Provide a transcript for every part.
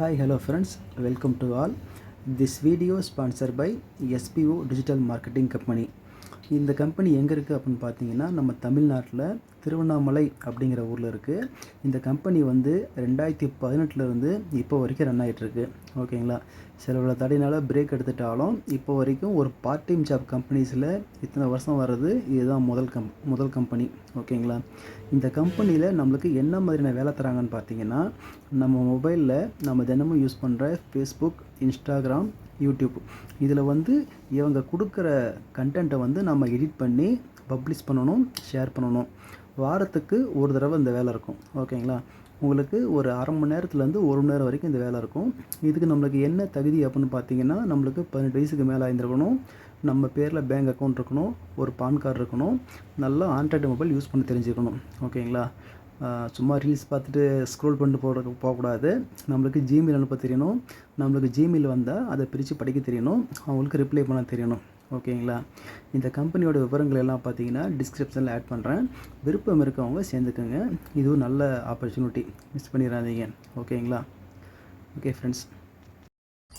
Hi, hello friends, welcome to all. This video sponsored by SPO Digital Marketing Company. இந்த company எங்கே இருக்குது அப்படின்னு பார்த்தீங்கன்னா நம்ம தமிழ்நாட்டில் திருவண்ணாமலை அப்படிங்கிற ஊரில் இருக்குது இந்த கம்பெனி வந்து ரெண்டாயிரத்தி பதினெட்டுலேருந்து இப்போ வரைக்கும் ரன் ஆகிட்டுருக்கு ஓகேங்களா? சில பல தடையினால் பிரேக் எடுத்துட்டாலும் இப்போ வரைக்கும் ஒரு பார்ட் டைம் ஜாப் கம்பெனிஸில் இத்தனை வருஷம் வர்றது இதுதான் முதல் கம் முதல் கம்பெனி ஓகேங்களா? இந்த கம்பெனியில் நம்மளுக்கு என்ன மாதிரியான வேலை தராங்கன்னு பார்த்தீங்கன்னா நம்ம மொபைலில் நம்ம தினமும் யூஸ் பண்ணுற ஃபேஸ்புக் இன்ஸ்டாகிராம் யூடியூப் இதில் வந்து இவங்க கொடுக்குற கண்டென்ட்டை வந்து நம்ம எடிட் பண்ணி பப்ளிஷ் பண்ணணும் ஷேர் பண்ணணும். வாரத்துக்கு ஒரு தடவை இந்த வேலை இருக்கும். ஓகேங்களா? உங்களுக்கு ஒரு அரை மணி நேரத்துலேருந்து ஒரு மணி நேரம் வரைக்கும் இந்த வேலை இருக்கும். இதுக்கு நம்மளுக்கு என்ன தகுதி அப்படின்னு பார்த்தீங்கன்னா நம்மளுக்கு பதினெட்டு வயசுக்கு மேலே ஆயிருந்துருக்கணும். நம்ம பேரில் பேங்க் அக்கௌண்ட் இருக்கணும். ஒரு பான் கார்டு இருக்கணும். நல்லா ஆண்ட்ராய்டு மொபைல் யூஸ் பண்ணி தெரிஞ்சுக்கணும். ஓகேங்களா? சும்மா ரீல்ஸ் பார்த்துட்டு ஸ்க்ரோல் பண்ணிட்டு போட போகக்கூடாது. நம்மளுக்கு ஜிமெயில் அனுப்ப தெரியணும். நம்மளுக்கு ஜிமெயில் வந்தால் அதை பிரித்து படிக்க தெரியணும். அவங்களுக்கு ரிப்ளை பண்ண தெரியணும். ஓகேங்களா? இந்த கம்பெனியோட விவரங்கள் எல்லாம் பார்த்தீங்கன்னா டிஸ்கிரிப்ஷனில் ஆட் பண்ணுறேன் விருப்பம் இருக்கவங்க சேர்ந்துக்கோங்க. இதுவும் நல்ல ஆப்பர்ச்சுனிட்டி மிஸ் பண்ணிடாதீங்க. ஓகேங்களா? ஓகே ஃப்ரெண்ட்ஸ்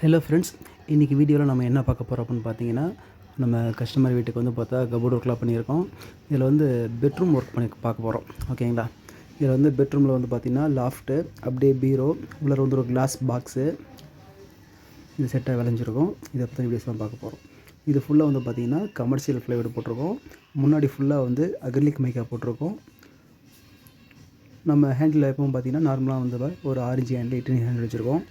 ஹலோ ஃப்ரெண்ட்ஸ் இன்றைக்கி வீடியோவில் நம்ம என்ன பார்க்க போகிறோம் அப்படின்னு பார்த்தீங்கன்னா நம்ம கஸ்டமர் வீட்டுக்கு வந்து பார்த்தா கபோர்டு ஒர்க்லாம் பண்ணியிருக்கோம். இதில் வந்து பெட்ரூம் ஒர்க் பண்ணி பார்க்க போகிறோம் ஓகேங்களா இதில் வந்து பெட்ரூமில் வந்து பார்த்திங்கன்னா லாஃப்ட்டு அப்படியே பீரோ உள்ளே வந்து ஒரு கிளாஸ் பாக்ஸு இது செட்டாக விளைஞ்சிருக்கும். இதை பற்றி வீடியோஸ் தான் பார்க்க போகிறோம் இது ஃபுல்லாக வந்து பார்த்திங்கன்னா கமர்ஷியல் ஃப்ளேவர் போட்டிருக்கோம். முன்னாடி ஃபுல்லாக வந்து அக்ரிலிக் மைக்கா போட்டிருக்கோம். நம்ம ஹேண்டில் எப்பவும் பார்த்தீங்கன்னா நார்மலாக வந்து ஒரு ஆரஞ்சு ஹேண்டில் எட்டு ஹேண்டில் வச்சுருக்கோம்.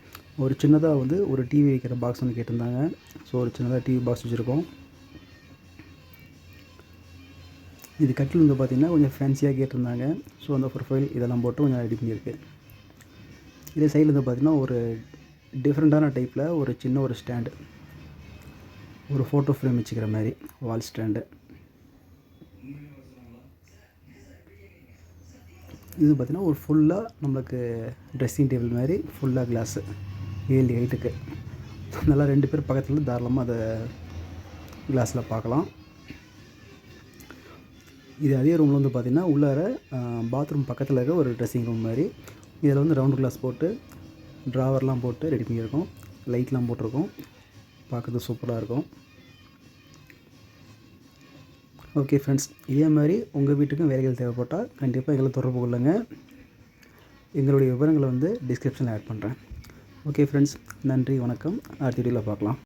ஒரு சின்னதாக வந்து ஒரு டிவி வைக்கிற பாக்ஸ் வந்து கேட்டிருந்தாங்க. ஸோ ஒரு சின்னதாக டிவி பாக்ஸ் வச்சுருக்கோம். இது கட்டில் வந்து பார்த்திங்கன்னா கொஞ்சம் ஃபேன்சியாக கேட்டிருந்தாங்க. ஸோ அந்த ப்ரொஃபைல் இதெல்லாம் போட்டு கொஞ்சம் ரெடி பண்ணியிருக்கு. இதே சைடில் வந்து பார்த்திங்கன்னா ஒரு டிஃப்ரெண்ட்டான டைப்பில் ஒரு சின்ன ஒரு ஸ்டாண்டு ஒரு ஃபோட்டோ ஃப்ரேம் வச்சுக்கிற மாதிரி வால் ஸ்டாண்டு இது பார்த்திங்கன்னா ஒரு ஃபுல்லாக நம்மளுக்கு ட்ரெஸ்ஸிங் டேபிள் மாதிரி ஃபுல்லாக கிளாஸு ஏழு எயிட்டுக்கு நல்லா ரெண்டு பேர் பக்கத்தில் தாராளமாக அதை கிளாஸில் பார்க்கலாம். இது அதே ரூமில் வந்து பார்த்திங்கன்னா உள்ளார பாத்ரூம் பக்கத்தில் இருக்க ஒரு ட்ரெஸ்ஸிங் ரூம் மாதிரி. இதில் வந்து ரவுண்டு கிளாஸ் போட்டு ட்ராவர்லாம் போட்டு ரெடி பண்ணியிருக்கோம். லைட்லாம் போட்டிருக்கோம். பார்க்குறது சூப்பராக இருக்கும். ஓகே ஃப்ரெண்ட்ஸ் இதே மாதிரி உங்கள் வீட்டுக்கும் வேலைகள் தேவைப்பட்டால் கண்டிப்பாக எங்களை தொடர்பு கொள்ளுங்க. எங்களுடைய விவரங்களை வந்து டிஸ்கிரிப்ஷனில் ஆட் பண்ணுறேன் ஓகே ஃப்ரெண்ட்ஸ் நன்றி வணக்கம். அடுத்த வீடியோவில் பார்க்கலாம்.